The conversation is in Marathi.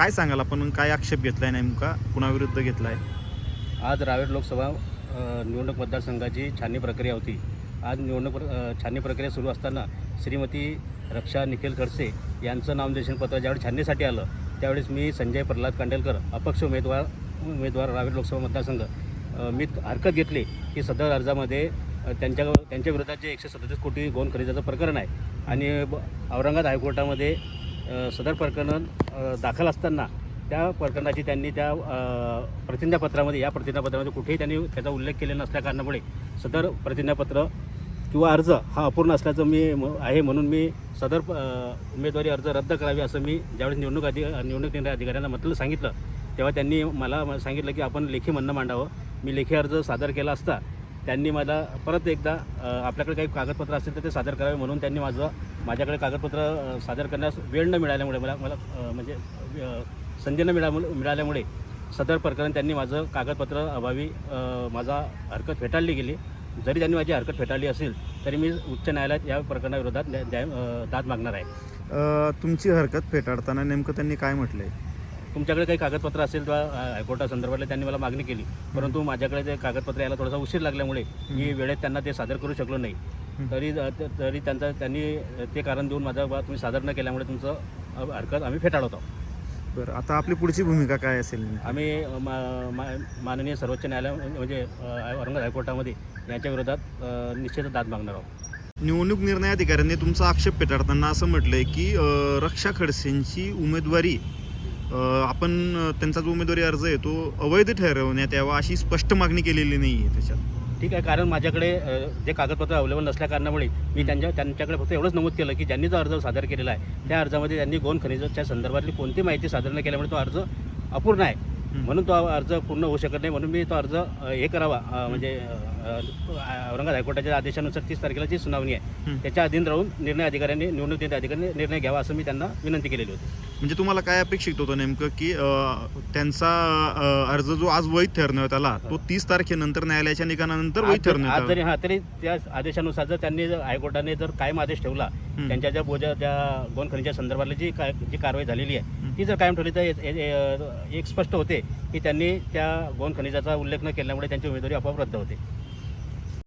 काय सांगाल आपण? काय आक्षेप घेतलाय नेमका? कुणाविरुद्ध घेतलाय? आज रावेर लोकसभा निवडणूक मतदारसंघाची छाननी प्रक्रिया होती. आज निवडणूक प्र- छाननी प्रक्रिया सुरू असताना श्रीमती रक्षा निखिल खडसे यांचं नाव पत्र ज्यावेळी छाननीसाठी आलं त्यावेळेस मी संजय प्रल्हाद कांडेलकर अपक्ष उमेदवार उमेदवार रावेर लोकसभा मतदारसंघ मी हरकत घेतली की सदर अर्जामध्ये त्यांच्या त्यांच्या विरोधात जे एकशे सदतीस कोटी गोन खरेदीचं प्रकरण आहे आणि ब- औरंगाबाद हायकोर्टामध्ये सदर प्रकरण दाखल असताना त्या प्रकरणाची त्यांनी त्या प्रतिज्ञापत्रामध्ये या प्रतिज्ञापत्रामध्ये कुठेही त्यांनी त्याचा उल्लेख केलेला नसल्या कारणामुळे सदर प्रतिज्ञापत्र किंवा अर्ज हा अपूर्ण असल्याचं मी म- आहे म्हणून मी सदर उमेदवारी अर्ज रद्द करावी असं मी ज्यावेळेस निवडणूक अधि निवडणूक निर्णय अधिकाऱ्यांना म्हटलं सांगितलं तेव्हा त्यांनी मला सांगितलं की आपण लेखी म्हणणं मांडावं. मी लेखी अर्ज सादर केला असता त्यांनी मला परत एकदा आपल्याकडे काही कागदपत्र असतील तर ते सादर करावे म्हणून त्यांनी माझं माझ्याकडे कागदपत्र सादर करण्यास वेळ न मिळाल्यामुळे मला मला म्हणजे संधी न मिळा मिळाल्यामुळे सदर प्रकरण त्यांनी माझं कागदपत्र अभावी माझा हरकत फेटाळली गेली. जरी त्यांनी माझी हरकत फेटाळली असेल तरी मी उच्च न्यायालयात या प्रकरणाविरोधात दाद मागणार आहे. तुमची हरकत फेटाळताना नेमकं त्यांनी काय म्हटलं आहे तुमच्याकडे काही कागदपत्र असेल किंवा हायकोर्टासंदर्भातले त्यांनी मला मागणी केली. परंतु माझ्याकडे ते कागदपत्र यायला थोडासा उशीर लागल्यामुळे मी वेळेत त्यांना ते सादर करू शकलो नाही. तरी तरी त्यांचा त्यांनी ते कारण देऊन माझा बा तुम्ही सादर न केल्यामुळे तुमचं हरकत आम्ही फेटाळत आहोत. बरं आता आपली पुढची भूमिका काय असेल आम्ही मा- मा- माननीय सर्वोच्च न्यायालय म्हणजे औरंगाबाद हायकोर्टामध्ये यांच्या विरोधात अ, निश्चितच दाद मागणार आहोत. निवडणूक निर्णय अधिकाऱ्यांनी तुमचा आक्षेप फेटाळताना असं म्हटलंय की अ, रक्षा खडसेंची उमेदवारी आपण त्यांचा जो उमेदवारी अर्ज आहे तो अवैध ठरवण्यात यावा अशी स्पष्ट मागणी केलेली नाही आहे त्याच्यात. ठीक आहे कारण माझ्याकडे जे कागदपत्र अवेलेबल नसल्या कारणामुळे मी त्यांच्या त्यांच्याकडे फक्त एवढंच नमूद केलं की ज्यांनी जो अर्ज सादर केलेला आहे त्या अर्जामध्ये त्यांनी गोन खनिजाच्या संदर्भातली कोणती माहिती सादर न केल्यामुळे तो अर्ज अपूर्ण आहे. म्हणून तो अर्ज पूर्ण होऊ शकत नाही म्हणून मी तो अर्ज हे करावा म्हणजे औरंगाबाद हायकोर्टाच्या आदेशानुसार तीस तारखेला जी सुनावणी आहे. त्याच्या अधीन राहून निर्णय अधिकाऱ्यांनी निवडणूक निर्णय अधिकाऱ्यांनी निर्णय घ्यावा असं मी त्यांना विनंती केलेली होती. म्हणजे तुम्हाला काय अपेक्षित होतं नेमकं की त्यांचा अर्ज जो आज वैध ठरण्यात आला तो तीस तारखेनंतर न्यायालयाच्या निकालानंतर वैध ठरण्यात जरी हा तरी त्या आदेशानुसार जर त्यांनी हायकोर्टाने जर कायम आदेश ठेवला. त्यांच्या ज्या बोजा त्या गोन खनिजा संदर्भातली जी काय जी कारवाई झालेली आहे ती जर कायम ठेवली तर एक स्पष्ट होते की त्यांनी त्या गोन खनिजाचा उल्लेख न केल्यामुळे त्यांची उमेदवारी आपोआप रद्द होते.